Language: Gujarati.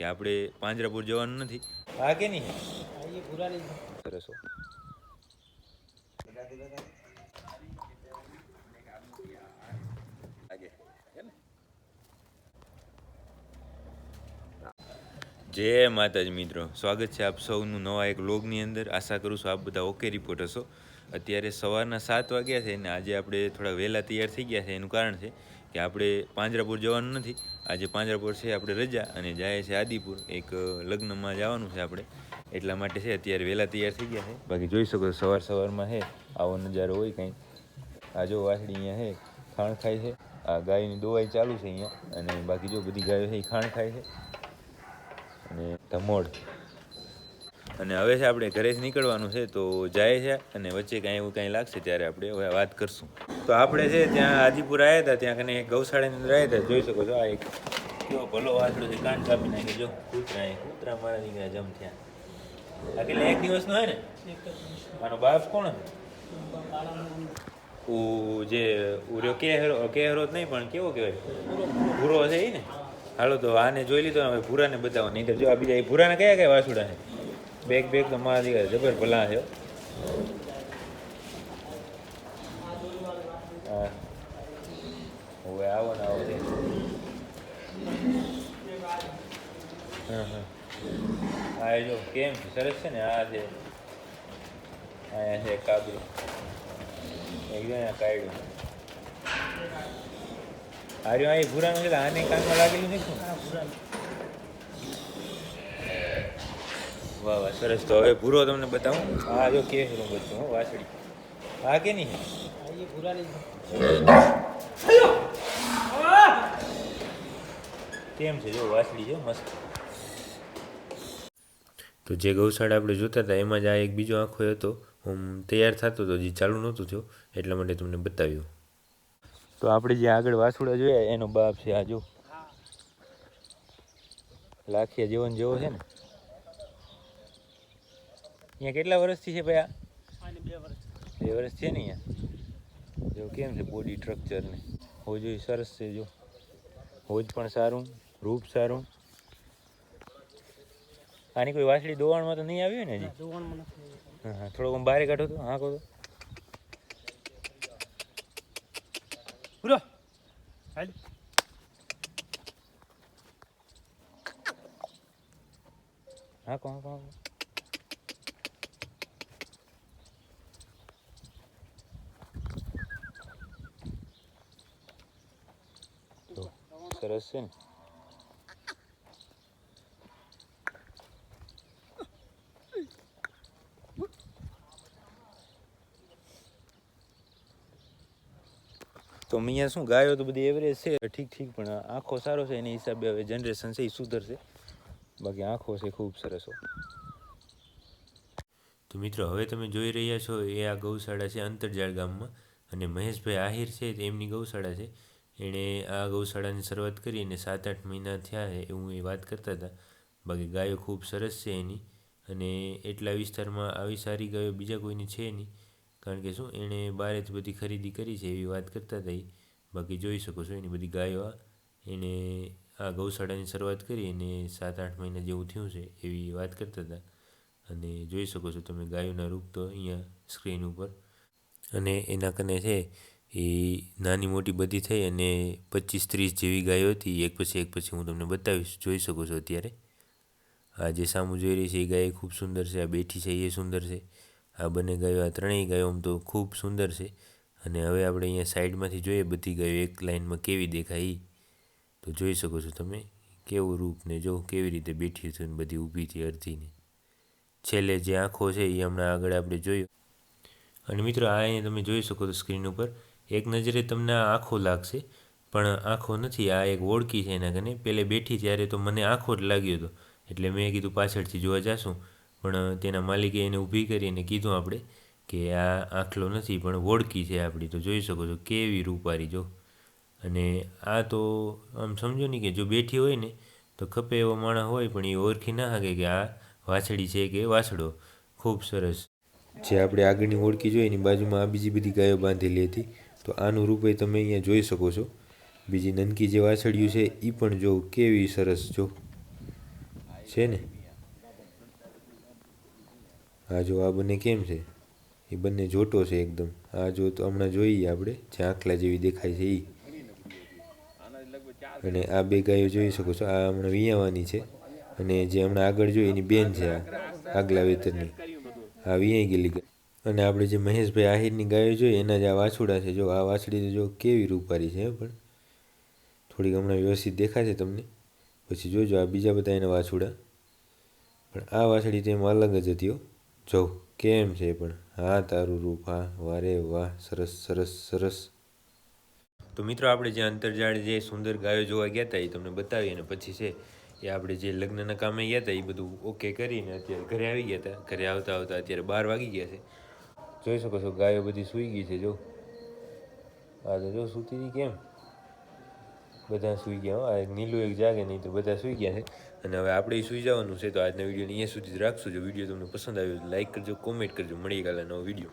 કે આપણે પાંજરાપુર જવાનું નથી. હા કે નહીં? સરસ. જય માતાજી મિત્રો. સ્વાગત છે આપ સૌનું નવા એક લોગની અંદર. આશા કરું છું આપ બધા ઓકે રિપોર્ટ હશો અત્યારે સવારના સાત વાગ્યા છે અને આજે આપણે થોડા વહેલા તૈયાર થઈ ગયા છે. એનું કારણ છે કે આપણે પાંજરાપુર જવાનું નથી. આજે પાંજરાપુર છે, આપણે રજા અને જાય છે આદિપુર. એક લગ્નમાં જવાનું છે આપણે. એટલા માટે છે, અત્યારે વહેલા તૈયાર થઈ ગયા છે. બાકી જોઈ શકો સવાર સવારમાં છે, આવો નજારો હોય કંઈ. આ જો વાસળી અહીંયા છે, ખાણ ખાય છે. આ ગાયની દોવાઈ ચાલુ છે અહીંયા. અને બાકી જો બધી ગાયો છે, એ ખાણ ખાય છે. અને ધમોડ અને હવે છે આપણે ઘરેથી નીકળવાનું છે, તો જાય છે અને વચ્ચે કાંઈ એવું કાંઈ લાગશે ત્યારે આપણે હવે વાત કરશું. તો આપણે છે ત્યાં આદિપુર આવ્યા હતા, ત્યાં કને ગૌશાળાની અંદર આવ્યા હતા, જોઈ શકો છો આ એક કેવો ભલો વાસડો છે, કાન કાપી નાખી જો કૂતરા એ, કૂતરા મારા દીકરા જમ થયા. આ કેટલા, એક દિવસનો હોય ને? મારો બાપ કોણ ઓ જે ઉર્યો કે હેરો કે હેરો જ નહીં, પણ કેવો કહેવાય? ભૂરો છે એ ને? હાલો તો આને જોઈ લીધો હવે ભૂરાને બતાવો, નહીં તો જો આ બીજા, એ ભૂરાને કયા કયા વાસુડા છે? બેગ બેગ તો મારા દીકરા જબર ભલા છે. હવે આવો ને આવો હા હા. આ જો કેમ સરસ છે ને? આ જે અહીંયા છે કાબરી. એકદમ કાઢ્યું. આર્યો અહીં ભૂરાનું છે આને કાનમાં લાગેલું નથી શું? વાહ વાહ, સરસ. તો હવે ભૂરો તમને બતાવું. હા જો કે રૂમ બધું હો વાસળી હા કે નહીં? કેમ છે? જો વાસળી છે મસ્ત. તો જે ગૌશાળા આપણે જોતા હતા, એમાં જ આ એક બીજો આંખો હતો. હું તૈયાર થતો હતો જે ચાલુ નહોતું થયો, એટલા માટે તમને બતાવ્યું. તો આપણે જે આગળ વાસુડા જોયા, એનો બાપ છે આ, જો. લાખીએ જીવન જેવો છે ને. અહીંયા કેટલા વર્ષથી છે ભાઈ આ? બે વર્ષ છે. ને અહીંયા? જો કેમ છે બોડી સ્ટ્રક્ચરને હોજો સરસ છે જો. હોજ પણ સારું રૂપ સારું. આની કોઈ વાછડી દોવાણમાં તો નહીં આવ્યું ને હજી? હા હા થોડો આમ બહાર કાઢો તો હા કહો પૂરો હાલ. હા કહો કહો. સરસ છે ને? તો અહીંયા શું ગાયો તો બધી એવરેજ છે? ઠીક ઠીક, પણ આંખો સારો છે એની હિસાબે હવે જનરેશન છે એ સુધરશે. બાકી આંખો છે ખૂબ સરસ. તો મિત્રો, હવે તમે જોઈ રહ્યા છો, એ આ ગૌશાળા છે અંતરજાળ ગામમાં અને મહેશભાઈ આહિર છે એમની ગૌશાળા છે. એણે આ ગૌશાળાની શરૂઆત કરી અને સાત આઠ મહિના થયા એવું એ વાત કરતા હતા. બાકી ગાયો ખૂબ સરસ છે એની અને એટલા વિસ્તારમાં આવી સારી ગાયો બીજા કોઈની છે નહીં. કારણ કે શું, એણે બહારેથી બધી ખરીદી કરી છે એવી વાત કરતા હતા બાકી જોઈ શકો છો એની બધી ગાયો એણે આ ગૌશાળાની શરૂઆત કરી અને સાત આઠ મહિના જેવું થયું છે એવી વાત કરતા હતા. અને જોઈ શકો છો તમે ગાયોના રૂપ તો અહીંયા સ્ક્રીન ઉપર. અને એના કને છે એ નાની મોટી બધી થઈ અને પચીસ ત્રીસ જેવી ગાયો હતી. એક પછી એક પછી હું તમને બતાવીશ, જોઈ શકો છો અત્યારે. આ જે સામું જોઈ રહી છે, એ ગાય ખૂબ સુંદર છે, આ બેઠી છે, એ સુંદર છે. આ બંને ગાયો, આ ત્રણેય ગાયો આમ તો ખૂબ સુંદર છે. અને હવે આપણે અહીંયા સાઈડમાંથી જોઈએ, બધી ગાયો એક લાઈનમાં કેવી દેખાય તો જોઈ શકો છો તમે, કેવું રૂપ ને જો કેવી રીતે બેઠી હતી બધી ઊભી હતી અડધીને. છેલ્લે જે આંખો છે, એ હમણાં આગળ આપણે જોયું. અને મિત્રો, આ અહીંયા તમે જોઈ શકો છો સ્ક્રીન ઉપર એક નજરે તમને આંખો લાગશે, પણ આંખો નથી, આ એક ઓળખી છે એના કને. પહેલે બેઠી ત્યારે તો મને આંખો જ લાગ્યો હતો એટલે મેં કીધું પાછળથી જોવા જાશું. પણ તેના માલિકે એને ઊભી કરીને કીધું આપણે કે આ આંખલો નથી, પણ ઓળખી છે આપણી. તો જોઈ શકો છો કેવી રૂપારી જો. અને આ તો આમ સમજો ને કે જો બેઠી હોય ને, તો ખપે એવો માણસ હોય, પણ એ ઓળખી ના શકે કે આ વાછડી છે કે વાછડો. ખૂબ સરસ. જે આપણે આગળની ઓળખી જોઈ એની બાજુમાં આ બીજી બધી ગાયો બાંધેલી હતી. તો આનું રૂપે તમે અહીંયા જોઈ શકો છો. બીજી નનકી જે વાછડિયું છે એ પણ જો કેવી સરસ જો. છે ને? આ જો આ બંને કેમ છે? એ બંને જોટો છે એકદમ. આ જો તો હમણાં જોઈએ આપણે, જે આંખલા જેવી દેખાય છે એ અને આ બે ગાયો જોઈ શકો છો, આ હમણાં વિયાવાની છે. અને જે હમણાં આગળ જોઈએ એની બેન છે આ, આગલા વેતરની. આ વિયાઈ ગયેલી ગાય. અને આપણે જે મહેશભાઈ આહિરની ગાયો જોઈએ એના જે આ વાછુડા છે, જો આ વાછડી જો કેવી રૂપારી છે પણ થોડીક હમણાં વ્યવસ્થિત દેખાશે તમને. પછી જોજો આ બીજા બધા એના વાછુડા પણ આ વાછડી તો એમાં અલગ જ હતી જો, કેમ છે પણ? હા, તારું રૂપ, હા. વારે વાહ, સરસ સરસ સરસ. તો મિત્રો, આપણે જે અંતરજાળ જે સુંદર ગાયો જોવા ગયા હતા એ તમને બતાવી અને પછી છે, એ આપણે જે લગ્નના કામે ગયા હતા એ બધું ઓકે કરીને અત્યારે ઘરે આવી ગયા હતા ઘરે આવતા આવતા અત્યારે બાર વાગી ગયા છે. જોઈ શકો છો, ગાયો બધી સૂઈ ગઈ છે, જો. આ તો જો સૂતી હતી કેમ? બધા સૂઈ ગયા. આ નીલું એક જાગે નહીં, તો બધા સૂઈ ગયા છે. અને હવે આપણે સૂઈ જવાનું છે, તો આજના વિડીયોને અહીંયા સુધી જ રાખશું. જો વીડિયો તમને પસંદ આવ્યો લાઇક કરજો, કોમેન્ટ કરજો. મળી કાલે નવો વીડિયો